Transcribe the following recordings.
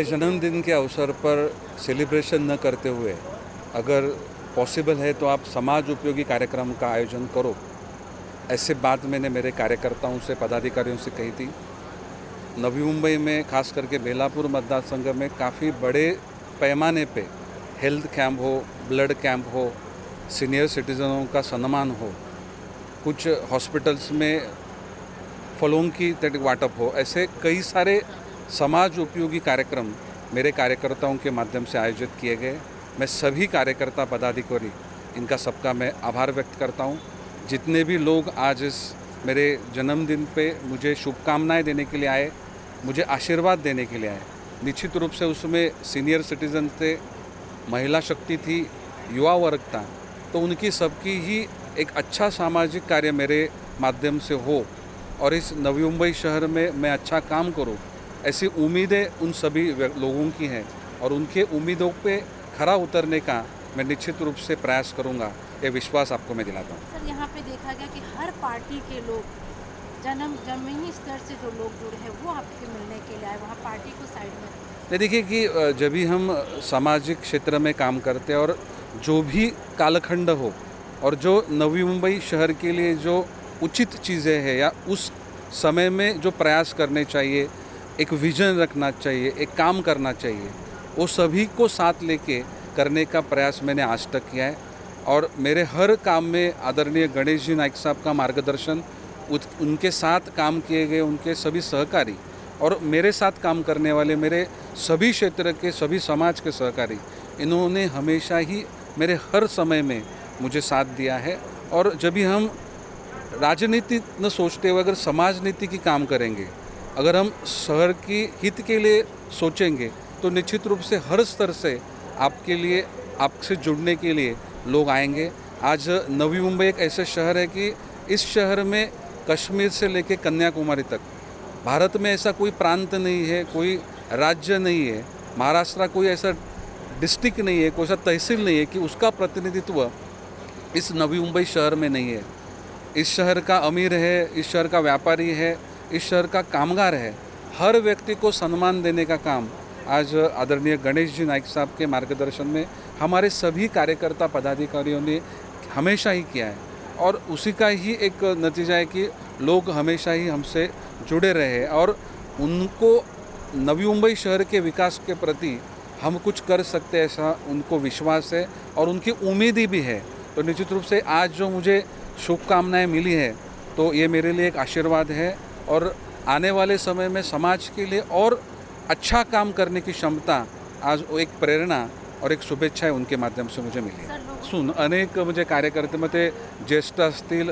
मेरे जन्मदिन के अवसर पर सेलिब्रेशन न करते हुए, अगर पॉसिबल है तो आप समाज उपयोगी कार्यक्रम का आयोजन करो। ऐसे बात मैंने मेरे कार्यकर्ताओं से, पदाधिकारियों से कही थी। नवी मुंबई में, खास करके बेलापुर मतदार संघ में काफ़ी बड़े पैमाने पे हेल्थ कैंप हो ब्लड कैंप हो सीनियर सिटीजनों का सम्मान हो, कुछ हॉस्पिटल्स में फलों की तट वाटप हो, ऐसे कई सारे समाज उपयोगी कार्यक्रम मेरे कार्यकर्ताओं के माध्यम से आयोजित किए गए। मैं सभी कार्यकर्ता पदाधिकारी, इनका सबका मैं आभार व्यक्त करता हूँ। जितने भी लोग आज इस मेरे जन्मदिन पे मुझे शुभकामनाएँ देने के लिए आए, मुझे आशीर्वाद देने के लिए आए, निश्चित रूप से उसमें सीनियर सिटीजन थे, महिला शक्ति थी, युवा वर्ग था तो उनकी सबकी ही एक अच्छा सामाजिक कार्य मेरे माध्यम से हो और इस नवी मुंबई शहर में मैं अच्छा काम करूँ ऐसी उम्मीदें उन सभी लोगों की हैं और उनके उम्मीदों पे खरा उतरने का मैं निश्चित रूप से प्रयास करूँगा। ये विश्वास आपको मैं दिलाता हूँ। सर यहाँ पे देखा गया कि हर पार्टी के लोग जन्म जमीनी स्तर से जो लोग जुड़े हैं वो आपके मिलने के लिए आए वहाँ पार्टी को साइड में देखिए कि जब भी हम सामाजिक क्षेत्र में काम करते हैं और जो भी कालखंड हो और जो नवी मुंबई शहर के लिए जो उचित चीज़ें हैं या उस समय में जो प्रयास करने चाहिए एक विजन रखना चाहिए, एक काम करना चाहिए। वो सभी को साथ लेके करने का प्रयास मैंने आज तक किया है। और मेरे हर काम में आदरणीय गणेश जी नाइक साहब का मार्गदर्शन उनके साथ काम किए गए, उनके सभी सहकारी और मेरे साथ काम करने वाले, मेरे सभी क्षेत्र के, सभी समाज के सहकारी, इन्होंने हमेशा ही मेरे हर समय में मुझे साथ दिया है। और जब भी हम राजनीति न सोचते हुए, अगर समाज नीति की काम करेंगे अगर हम शहर की हित के लिए सोचेंगे तो निश्चित रूप से हर स्तर से आपके लिए, आपसे जुड़ने के लिए लोग आएँगे। आज नवी मुंबई एक ऐसा शहर है कि इस शहर में कश्मीर से लेकर कन्याकुमारी तक, भारत में ऐसा कोई प्रांत नहीं है, कोई राज्य नहीं है, महाराष्ट्र कोई ऐसा डिस्ट्रिक्ट नहीं है, कोई ऐसा तहसील नहीं है कि उसका प्रतिनिधित्व इस नवी मुंबई शहर में नहीं है। इस शहर का अमीर है, इस शहर का व्यापारी है इस शहर का कामगार है। हर व्यक्ति को सम्मान देने का काम। आज आदरणीय गणेश जी नाइक साहब के मार्गदर्शन में हमारे सभी कार्यकर्ता पदाधिकारियों ने हमेशा ही किया है और उसी का ही एक नतीजा है कि लोग हमेशा ही हमसे जुड़े रहे और उनको नवी मुंबई शहर के विकास के प्रति हम कुछ कर सकते हैं ऐसा उनको विश्वास है और उनकी उम्मीद ही भी है। तो निश्चित रूप से आज जो मुझे शुभकामनाएँ मिली है तो ये मेरे लिए एक आशीर्वाद है। और आने वाले समय में समाज के लिए और अच्छा काम करने की क्षमता आज एक प्रेरणा और एक शुभेच्छा है उनके माध्यम से मुझे मिली सून अनेक म्हणजे कार्यकर्ते मग ते ज्येष्ठ असतील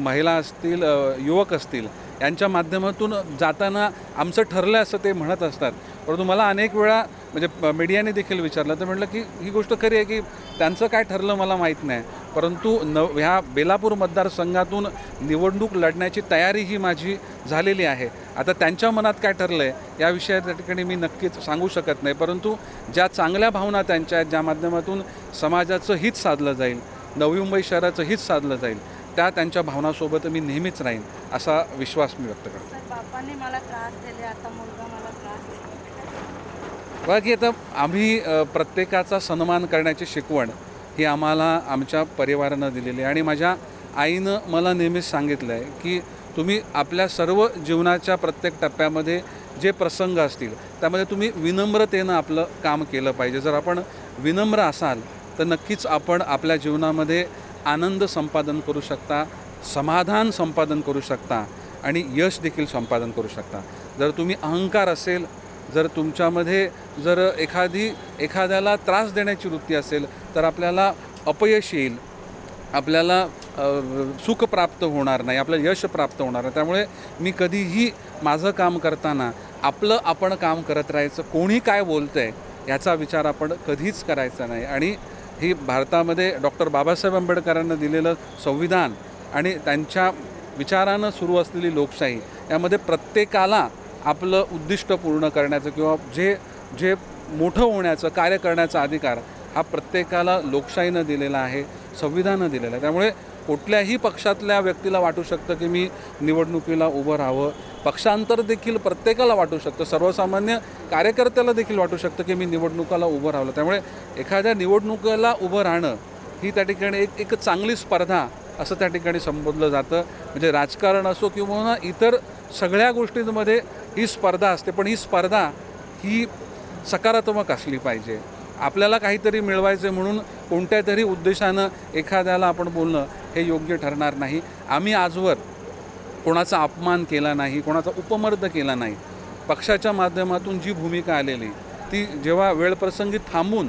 महिला असतील युवक असतील यांच्या माध्यमातून जाताना आमचं ठरलं असं ते म्हणत असतात. परंतु मला अनेक वेळा म्हणजे मीडियाने देखील विचारलं तर म्हटलं की ही गोष्ट खरी आहे की त्यांचं काय ठरलं मला माहीत नाही. परंतु न ह्या बेलापूर मतदारसंघातून निवडणूक लढण्याची तयारी ही माझी झालेली आहे. आता त्यांच्या मनात काय ठरलं आहे या विषयात त्या ठिकाणी मी नक्कीच सांगू शकत नाही. परंतु ज्या चांगल्या भावना त्यांच्या आहेत ज्या माध्यमातून समाजाचं हित साधलं जाईल नवी मुंबई शहराचं हित साधलं जाईल त्या त्यांच्या भावनासोबत मी नेहमीच राहीन असा विश्वास मी व्यक्त करतो. बापाने मला त्रास दिले आता मुलगा मला त्रास देतो बघा की आता आम्ही प्रत्येकाचा सन्मान करण्याची शिकवण ही आम्हाला आमच्या परिवारानं दिलेली आहे. आणि माझ्या आईनं मला नेहमीच सांगितलं आहे की तुम्ही आपल्या सर्व जीवनाच्या प्रत्येक टप्प्यामध्ये जे प्रसंग असतील त्यामध्ये तुम्ही विनम्रतेनं आपलं काम केलं पाहिजे. जर आपण विनम्र असाल तर नक्कीच आपण आपल्या जीवनामध्ये आनंद संपादन करू शकता समाधान संपादन करू शकता आणि यश देखील संपादन करू शकता. जर तुम्ही अहंकार असेल जर तुमच्यामध्ये जर एखादी एखाद्याला त्रास देण्याची वृत्ती असेल तर आपल्याला अपयश येईल. आपल्याला सुख प्राप्त होणार नाही आपल्याला यश प्राप्त होणार नाही. त्यामुळे मी कधीही माझं काम करताना आपलं आपण काम करत राहायचं कोणी काय बोलतं आहे याचा विचार आपण कधीच करायचा नाही. आणि ही भारतामध्ये डॉक्टर बाबासाहेब आंबेडकरांना दिलेलं संविधान आणि त्यांच्या विचारानं सुरू असलेली लोकशाही यामध्ये प्रत्येकाला आपलं उद्दिष्ट पूर्ण करण्याचं किंवा जे जे मोठं होण्याचं कार्य करण्याचा अधिकार हा प्रत्येकाला लोकशाहीनं दिलेला आहे संविधानं दिलेलं आहे. त्यामुळे कुठल्याही पक्षातल्या व्यक्तीला वाटू शकतं की मी निवडणुकीला उभं राहावं. पक्षांतर देखील प्रत्येकाला वाटू शकतं. सर्वसामान्य कार्यकर्त्याला देखील वाटू शकतं की मी निवडणुकाला उभं राहिलं त्यामुळे एखाद्या निवडणुकीला उभं राहणं ही त्या ठिकाणी एक एक चांगली स्पर्धा असं त्या ठिकाणी संबोधलं जातं. म्हणजे राजकारण असो किंवा इतर सगळ्या गोष्टींमध्ये ही स्पर्धा असते. पण ही स्पर्धा ही सकारात्मक असली पाहिजे. आपल्याला काहीतरी मिळवायचं म्हणून कोणत्या तरी उद्देशानं एखाद्याला आपण बोलणं हे योग्य ठरणार नाही. आम्ही आजवर कोणाचा अपमान केला नाही कोणाचा उपमर्द केला नाही. पक्षाच्या माध्यमातून जी भूमिका आलेली ती जेव्हा वेळप्रसंगी थांबून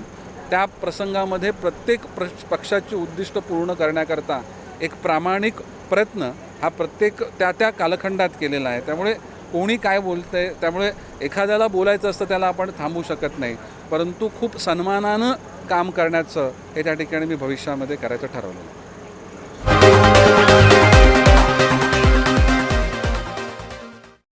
त्या प्रसंगामध्ये प्रत्येक प्र पक्षाची उद्दिष्ट पूर्ण करण्याकरता एक प्रामाणिक प्रयत्न हा प्रत्येक त्या त्या कालखंडात केलेला आहे. त्यामुळे कोणी काय बोलतं आहे त्यामुळे एखाद्याला बोलायचं असतं त्याला आपण थांबू शकत नाही. परंतु खूप सन्मानानं काम करण्याचं हे त्या ठिकाणी मी भविष्यामध्ये करायचं ठरवलं